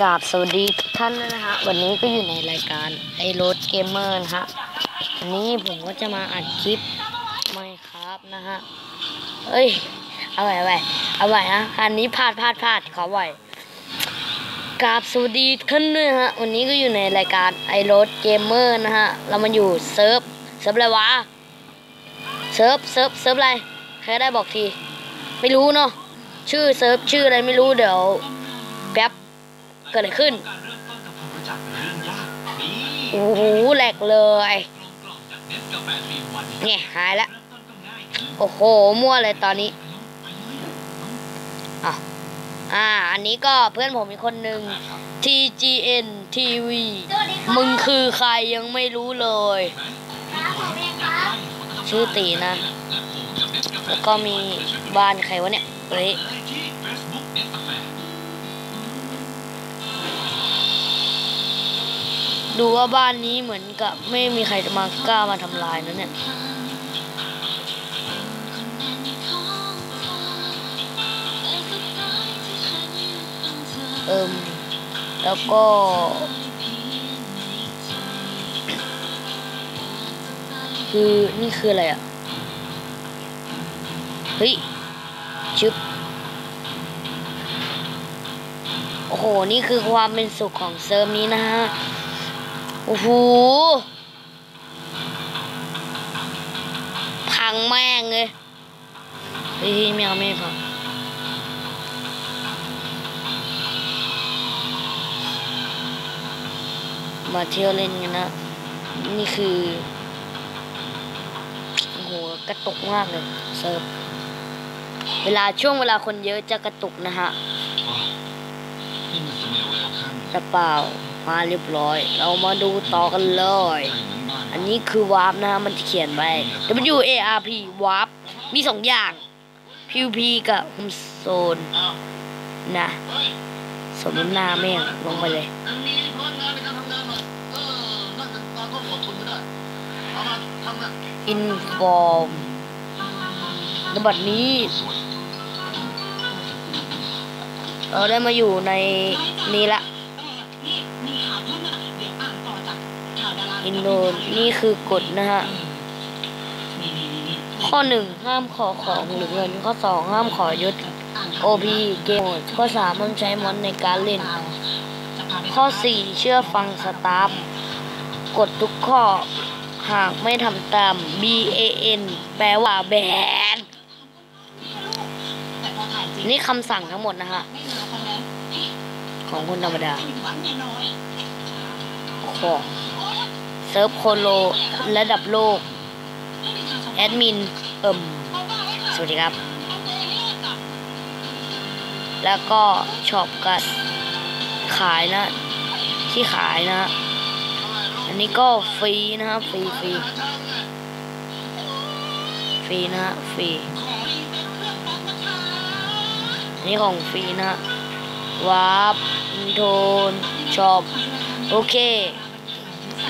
กราบสวัสดีทุกท่านนะฮะ วันนี้ก็อยู่ในรายการไอโรดเกมเมอร์นะฮะวันนี้ผมก็จะมาอัดคลิปไม่ครับนะฮะ เอ้ย เอาไว้เอาไว้เอาไว้ฮะอันนี้พลาดพลาดพลาดขอไว้กราบสวัสดีทุกท่านด้วยฮะ วันนี้ก็อยู่ในรายการไอโรดเกมเมอร์นะฮะ เรามาอยู่เซิร์ฟเซิร์ฟอะไรวะ เซิร์ฟเซิร์ฟเซิร์ฟอะไร ใครได้บอกที ไม่รู้เนาะ ชื่อเซิร์ฟชื่ออะไรไม่รู้เดี๋ยว กิดอะไรขึ้นการเริ่มต้นกับความรู้จักเป็นเรื่องยากนี่โอ้โหแหลกเลยกลมกล่อมจากเน็ตกาแฟฟรีวันเนี่ยหายละเริ่มต้นก็ง่ายขึ้นโอ้โห มั่วเลยตอนนี้อะอ่า อันนี้ก็เพื่อนผมอีกคนหนึ่ง TGN TV มึงคือใครยังไม่รู้เลย ชื่อตีนะ แล้วก็มีบ้านใครวะเนี่ยเฮ้ย ดูว่าบ้านนี้เหมือนกับไม่มีใครมากล้ามาทำลายนะเนี่ยเอิมแล้วก็ คือนี่คืออะไรอะ เฮ้ย ชึบ โอ้โห นี่คือความเป็นสุขของเซิร์ฟนี้นะฮะ โอ้โห พังแม่งเลยเฮ้ยไม่เอาไม่พังมาเที่ยวเล่นกันนะ นี่คือ โอ้โห กระตุกมากเลย เซิร์ฟ เวลาช่วงเวลาคนเยอะจะกระตุกนะฮะนี่มันสมัยเวลคัมแต่เปล่า มาเรียบร้อย เรามาดูต่อกันเลย อันนี้คือวาร์ปนะฮะมันเขียนไว้ W A R P วาร์ปมีสองอย่าง PVP กับ Home Zone นะสมน้ำหน้าแม่งลงไปเลยอยเออนั่นเป็นตาต้องอดทนไม่ได้เอามาทำนะ Inform ในบัดนี้ เราได้มาอยู่ในนี้ละ อินโดนี่คือกฎนะฮะ ข้อหนึ่งห้ามขอของหรือเงิน ข้อสองห้ามขอยศ OP เกมหมดข้อสามห้ามใช้มอนในการเล่น ข้อสี่เชื่อฟังสตาฟกฎทุกข้อหากไม่ทำตาม B A N แปลว่าแบนนี่คำสั่งทั้งหมดนะฮะ ของคนธรรมดาของ ซิร์ฟโคโลระดับโลก แอดมิน เอิ่ม สวัสดีครับ แล้วก็ช็อปกัดขายนะ ที่ขายนะ อันนี้ก็ฟรีนะฮะฟรีฟรีฟรีนะฮะฟรีอันนี้ของฟรีนะฮะวาร์ปโทนช็อปโอเค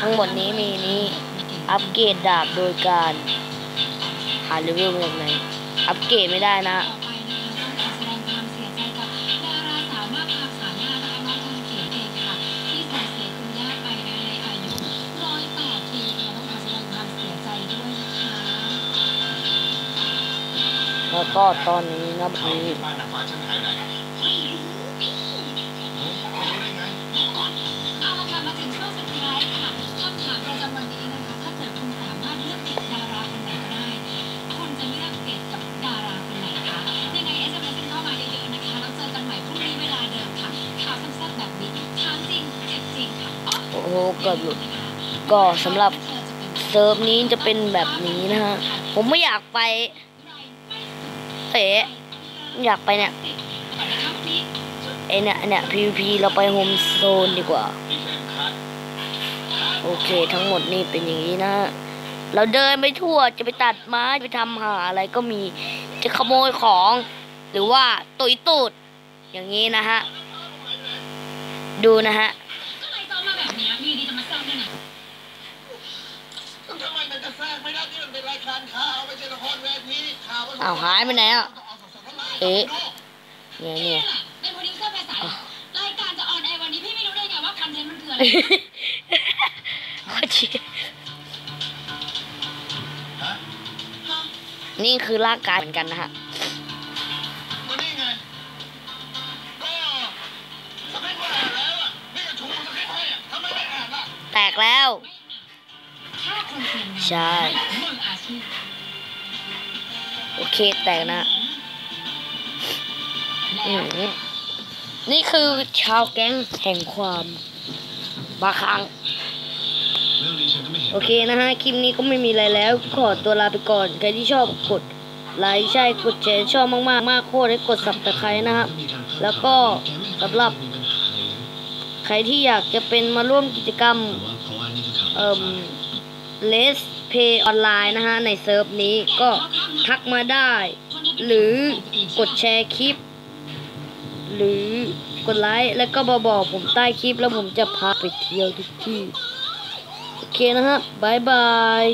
ทั้งหมดนี้มีนี้อัปเกรดดาบโดยการหาเลเวลมาจากไหนอัปเกรดไม่ได้นะแล้วก็ตอนนี้นะมี โอเกือบหลุดก็สำหรับเซิร์ฟนี้จะเป็นแบบนี้นะฮะ ผมไม่อยากไปเตะอยากไปเนี่ยไอเนี่ยเนี่ย PVP เราไปโฮมโซนดีกว่า โอเคทั้งหมดนี่เป็นอย่างนี้นะฮะเราเดินไปทั่วจะไปตัดไม้ไปทำหาอะไรก็มีจะขโมยของ หรือว่าตุยตูดอย่างนี้นะฮะ ดูนะฮะ การข่าวไม่ใช่ละครเวทีข่าวมันอ้าวหายไปไหนอะต้องเอาสดๆร้อนๆเอ๊ะดูเนี่ยเนี่ยเป็นโปรดิวเซอร์ภาษารายการจะออนแอร์วันนี้โคตรเชี่ยฮะนี่คือร่างกายเหมือนกันนะฮะก็นี่ไงก็สคริปต์ว่าอ่านแล้วอะนี่ก็ชูสคริปต์ให้อะทำไมไม่อ่านล่ะแตกแล้วถ้าคนเตรียมงานใช่มืออาชีพ โอเคแตกนะอืมนี่คือชาวแก๊งแห่งความบาคังเรื่องโอเคนะฮะ คลิปนี้ก็ไม่มีอะไรแล้ว ขอตัวลาไปก่อน ใครที่ชอบกดไลค์ใช่กดแชร์ชอบมากๆ มากโคตรให้กดสับตะไคร้นะครับ แล้วก็สำหรับ ใครที่อยากจะเป็นมาร่วมกิจกรรม เอ่อ เลสเพย์ออนไลน์นะฮะ ในเซิร์ฟนี้ก็ทักมาได้ หรือกดแชร์คลิป หรือกดไลค์แล้วก็มาบอกผมใต้คลิปแล้วผมจะพาไปเที่ยวทุกที่ โอเคนะฮะบายบาย